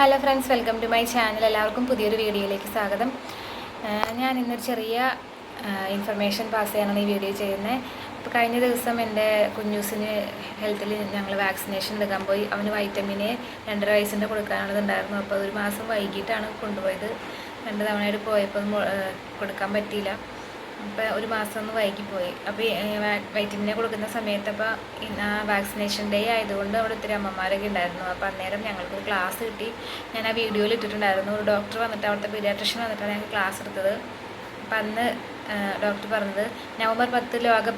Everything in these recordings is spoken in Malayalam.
Hello friends welcome to my channel എല്ലാവർക്കും പുതിയൊരു വീഡിയോയിലേക്ക് സ്വാഗതം. ഞാൻ ഇന്നൊരു ചെറിയ ഇൻഫർമേഷൻ പാസ് ചെയ്യാനാണ് ഈ വീഡിയോ ചെയ്യുന്നത് അപ്പോൾ കഴിഞ്ഞ ദിവസം എന്റെ കുഞ്ഞൂസിന് ഹെൽത്തിൽ ഞങ്ങൾ വാക്സിനേഷൻ എടുക്കാൻ പോയി. അവന് വൈറ്റമിന് രണ്ടര വയസ്സിന്റെ കൊടുക്കാനുള്ളതുണ്ടായിരുന്നു. അപ്പോൾ ഒരു മാസം വൈകിട്ടാണ് കൊണ്ടുപോയത്. രണ്ട് തവണയായിട്ട് പോയപ്പോൾ കൊടുക്കാൻ പറ്റിയില്ല. അപ്പോൾ ഒരു മാസം ഒന്ന് വൈകിപ്പോയി. അപ്പോൾ വൈറ്റമിനെ കൊടുക്കുന്ന സമയത്ത് അപ്പോൾ വാക്സിനേഷൻ ഡേ ആയതുകൊണ്ട് അവിടെ ഒത്തിരി അമ്മമാരൊക്കെ ഉണ്ടായിരുന്നു. അപ്പോൾ അന്നേരം ഞങ്ങൾക്ക് ക്ലാസ് കിട്ടി. ഞാൻ ആ വീഡിയോയിൽ ഇട്ടിട്ടുണ്ടായിരുന്നു. ഒരു ഡോക്ടർ വന്നിട്ട് അവിടുത്തെ പീഡിയാട്രിഷ്യൻ വന്നിട്ടാണ് ഞങ്ങൾക്ക് ക്ലാസ് എടുത്തത്. അപ്പം അന്ന് ഡോക്ടർ പറഞ്ഞത് നവംബർ പത്ത് ലോക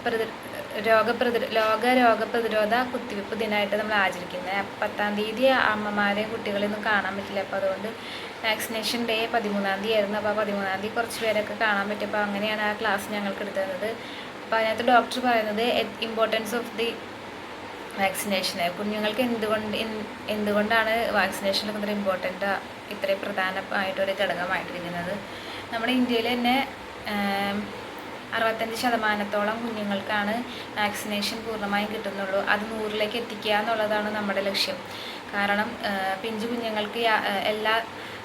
രോഗപ്രതി ലോക രോഗപ്രതിരോധ കുത്തിവെപ്പ് ദിനമായിട്ട് നമ്മൾ ആചരിക്കുന്നത്. പത്താം തീയതി അമ്മമാരെയും കുട്ടികളെയും ഒന്നും കാണാൻ പറ്റില്ല. അപ്പോൾ അതുകൊണ്ട് വാക്സിനേഷൻ ഡേ പതിമൂന്നാം തീയതി ആയിരുന്നു. അപ്പോൾ പതിമൂന്നാം തീയതി കുറച്ച് പേരൊക്കെ കാണാൻ പറ്റിയപ്പോൾ അങ്ങനെയാണ് ആ ക്ലാസ് ഞങ്ങൾക്ക് എടുത്തത്. അപ്പോൾ അതിനകത്ത് ഡോക്ടർ പറയുന്നത് ഇമ്പോർട്ടൻസ് ഓഫ് ദി വാക്സിനേഷൻ കുഞ്ഞുങ്ങൾക്ക് എന്തുകൊണ്ട് എന്ത് എന്തുകൊണ്ടാണ് വാക്സിനേഷൻ ഇത്ര ഇമ്പോർട്ടന്റ് ഇത്രയും പ്രധാനമായിട്ടൊരു ഘടകമായിട്ടിരിക്കുന്നത്? നമ്മുടെ ഇന്ത്യയിൽ തന്നെ അറുപത്തഞ്ച് ശതമാനത്തോളം കുഞ്ഞുങ്ങൾക്കാണ് വാക്സിനേഷൻ പൂർണമായും കിട്ടുന്നുള്ളൂ. അത് നൂറിലേക്ക് എത്തിക്കുക എന്നുള്ളതാണ് നമ്മുടെ ലക്ഷ്യം. കാരണം പിഞ്ചു കുഞ്ഞുങ്ങൾക്ക് എല്ലാ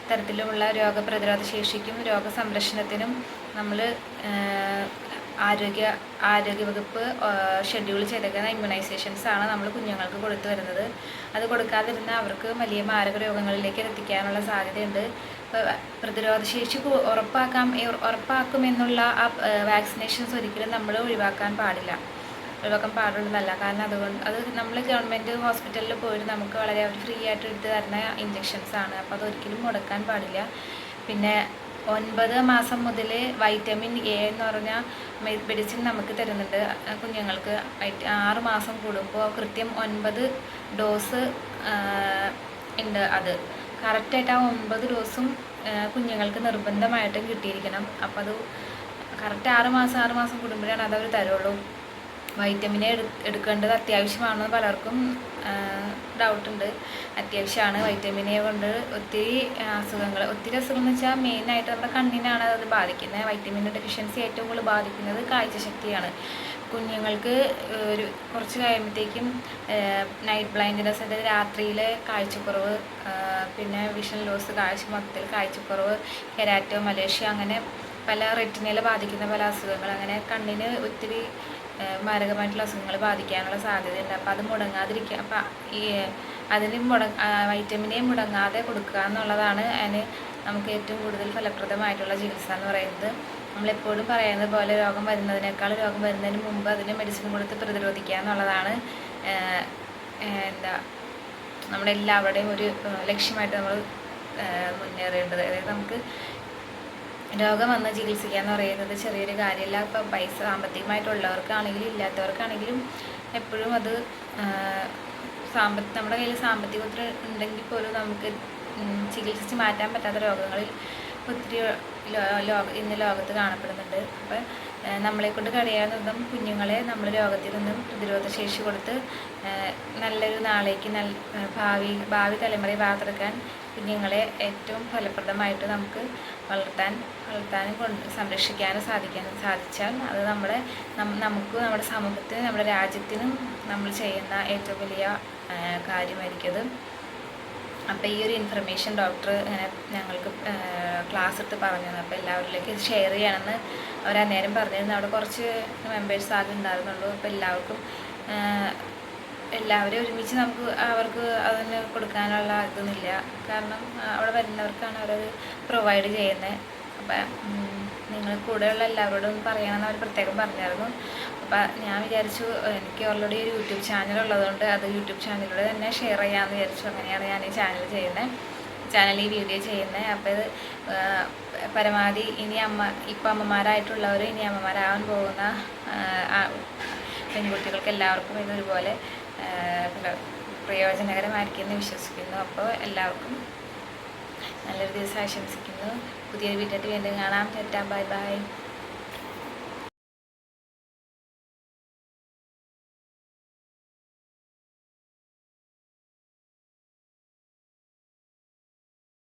തരത്തിലുമുള്ള രോഗപ്രതിരോധ ശേഷിക്കും രോഗസംരക്ഷണത്തിനും നമ്മൾ ആരോഗ്യ ആരോഗ്യവകുപ്പ് ഷെഡ്യൂൾ ചെയ്തേക്കുന്ന ഇമ്മ്യൂണൈസേഷൻസ് ആണ് നമ്മൾ കുഞ്ഞുങ്ങൾക്ക് കൊടുത്തു വരുന്നത്. അത് കൊടുക്കാതിരുന്ന അവർക്ക് വലിയ മാരക രോഗങ്ങളിലേക്ക് എത്തിക്കാനുള്ള സാധ്യതയുണ്ട്. പ്രതിരോധ ശേഷി ഉറപ്പാക്കാം ഉറപ്പാക്കും ഉറപ്പാക്കുമെന്നുള്ള ആ വാക്സിനേഷൻസ് ഒരിക്കലും നമ്മൾ ഒഴിവാക്കാൻ പാടില്ല. ഒഴിവാക്കാൻ പാടുള്ളതല്ല. കാരണം അതുകൊണ്ട് അത് നമ്മൾ ഗവൺമെന്റ് ഹോസ്പിറ്റലിൽ പോയിട്ട് നമുക്ക് വളരെ അവർ ഫ്രീ ആയിട്ട് എടുത്ത് തരുന്ന ഇഞ്ചെക്ഷൻസ് ആണ്. അപ്പോൾ അതൊരിക്കലും മുടക്കാൻ പാടില്ല. പിന്നെ ഒൻപത് മാസം മുതൽ വൈറ്റമിൻ എ എന്ന് പറഞ്ഞ മെഡിസിൻ നമുക്ക് തരുന്നുണ്ട്. കുഞ്ഞുങ്ങൾക്ക് ആറ് മാസം കൂടുമ്പോൾ കൃത്യം ഒൻപത് ഡോസ് ഉണ്ട് അത്. കറക്റ്റായിട്ട് ആ ഒമ്പത് ഡോസും കുഞ്ഞുങ്ങൾക്ക് നിർബന്ധമായിട്ടും കിട്ടിയിരിക്കണം. അപ്പോൾ അത് കറക്റ്റ് ആറ് മാസം ആറ് മാസം കൂടുമ്പോഴാണ് അതവർ തരുള്ളൂ. വൈറ്റമിൻ എടു എടുക്കേണ്ടത് അത്യാവശ്യമാണെന്ന് പലർക്കും ഡൗട്ടുണ്ട് അത്യാവശ്യമാണ് വൈറ്റമിൻ എ കൊണ്ട് ഒത്തിരി അസുഖങ്ങൾ. ഒത്തിരി അസുഖം എന്ന് വെച്ചാൽ മെയിനായിട്ട് നമ്മുടെ കണ്ണിനാണ് അത് ബാധിക്കുന്നത്. വൈറ്റമിൻ ഡെഫിഷ്യൻസി ഏറ്റവും കൂടുതൽ ബാധിക്കുന്നത് കാഴ്ചശക്തിയാണ് കുഞ്ഞുങ്ങൾക്ക് ഒരു കുറച്ച് കഴിയുമ്പോഴത്തേക്കും നൈറ്റ് ബ്ലൈൻഡ്നെസ് അതായത് രാത്രിയിലെ കാഴ്ചക്കുറവ് പിന്നെ വിഷൻ ലോസ് കാഴ്ച മൊത്തത്തിൽ കാഴ്ചക്കുറവ് കെരാറ്റോ മലേഷ്യ അങ്ങനെ പല റെറ്റിനയിൽ ബാധിക്കുന്ന പല അസുഖങ്ങൾ. അങ്ങനെ കണ്ണിന് ഒത്തിരി മാരകമായിട്ടുള്ള അസുഖങ്ങൾ ബാധിക്കാനുള്ള സാധ്യതയുണ്ട്. അപ്പോൾ അത് മുടങ്ങാതിരിക്കുക അപ്പം ഈ അതിന് മുട വൈറ്റമിനെ മുടങ്ങാതെ കൊടുക്കുക എന്നുള്ളതാണ് അതിന് നമുക്ക് ഏറ്റവും കൂടുതൽ ഫലപ്രദമായിട്ടുള്ള ചികിത്സ എന്ന് പറയുന്നത്. നമ്മളെപ്പോഴും പറയുന്നത് പോലെ രോഗം വരുന്നതിനേക്കാൾ രോഗം വരുന്നതിന് മുമ്പ് അതിന് മെഡിസിൻ കൊടുത്ത് പ്രതിരോധിക്കുക എന്നുള്ളതാണ്. എന്താ നമ്മുടെ എല്ലാവരുടെയും ഒരു ലക്ഷ്യമായിട്ട് നമ്മൾ മുന്നേറേണ്ടത്. അതായത് നമുക്ക് രോഗം വന്ന് ചികിത്സിക്കുക എന്ന് പറയുന്നത് ചെറിയൊരു കാര്യമല്ല. ഇപ്പം പൈസ സാമ്പത്തികമായിട്ടുള്ളവർക്കാണെങ്കിലും ഇല്ലാത്തവർക്കാണെങ്കിലും എപ്പോഴും അത് സാമ്പത്തി നമ്മുടെ കയ്യിൽ സാമ്പത്തികത്തിന് ഉണ്ടെങ്കിൽ പോലും നമുക്ക് ചികിത്സിച്ച് മാറ്റാൻ പറ്റാത്ത രോഗങ്ങളിൽ ഒത്തിരി ഇന്ന് ലോകത്ത് കാണപ്പെടുന്നുണ്ട്. അപ്പം നമ്മളെ കൊണ്ട് കഴിയാവുന്നതും കുഞ്ഞുങ്ങളെ നമ്മൾ രോഗത്തിൽ നിന്നും പ്രതിരോധ ശേഷി കൊടുത്ത് നല്ലൊരു നാളേക്ക് നല്ല ഭാവി ഭാവി തലമുറയെ വാർത്തെടുക്കാൻ കുഞ്ഞുങ്ങളെ ഏറ്റവും ഫലപ്രദമായിട്ട് നമുക്ക് വളർത്താൻ വളർത്താനും കൊണ്ട് സംരക്ഷിക്കാനും സാധിക്കാൻ സാധിച്ചാൽ അത് നമ്മുടെ നമുക്ക് നമ്മുടെ സമൂഹത്തിന് നമ്മുടെ രാജ്യത്തിനും നമ്മൾ ചെയ്യുന്ന ഏറ്റവും വലിയ കാര്യമായിരിക്കും അപ്പോൾ ഈ ഒരു ഇൻഫർമേഷൻ ഡോക്ടർ ഇങ്ങനെ ഞങ്ങൾക്ക് ക്ലാസ് എടുത്ത് പറഞ്ഞു തന്നു അപ്പോൾ എല്ലാവരിലേക്ക് ഇത് ഷെയർ ചെയ്യണമെന്ന് അവർ അന്നേരം പറഞ്ഞിരുന്നു. അവിടെ കുറച്ച് മെമ്പേഴ്സ് ആകെ ഉണ്ടായിരുന്നുള്ളൂ. അപ്പോൾ എല്ലാവർക്കും എല്ലാവരും ഒരുമിച്ച് നമുക്ക് അവർക്ക് അതിന് കൊടുക്കാനുള്ള ഇതൊന്നുമില്ല. കാരണം അവിടെ വരുന്നവർക്കാണ് അവരത് പ്രൊവൈഡ് ചെയ്യുന്നത്. അപ്പം നിങ്ങൾ കൂടെയുള്ള എല്ലാവരോടും പറയണമെന്ന് അവർ പ്രത്യേകം പറഞ്ഞായിരുന്നു. അപ്പം ഞാൻ വിചാരിച്ചു എനിക്ക് ഓൾറെഡി ഒരു യൂട്യൂബ് ചാനൽ ഉള്ളതുകൊണ്ട് അത് യൂട്യൂബ് ചാനലിലൂടെ തന്നെ ഷെയർ ചെയ്യാമെന്ന് വിചാരിച്ചു. അങ്ങനെയാണ് ഞാൻ ഈ ചാനൽ ചെയ്യുന്നത് ചാനൽ ഈ വീഡിയോ ചെയ്യുന്നത് അപ്പോൾ ഇത് പരമാവധി ഇനി അമ്മ ഇപ്പം അമ്മമാരായിട്ടുള്ളവർ ഇനി അമ്മമാരാകാൻ പോകുന്ന പെൺകുട്ടികൾക്ക് എല്ലാവർക്കും ഇതൊരുപോലെ പ്രയോജനകരമായിരിക്കുമെന്ന് വിശ്വസിക്കുന്നു. അപ്പോൾ എല്ലാവർക്കും നല്ലൊരു ദിവസം ആശംസിക്കുന്നു. പുതിയൊരു വീട്ടിൽ വീണ്ടും കാണാം. തെറ്റാം ബൈ ബൈ.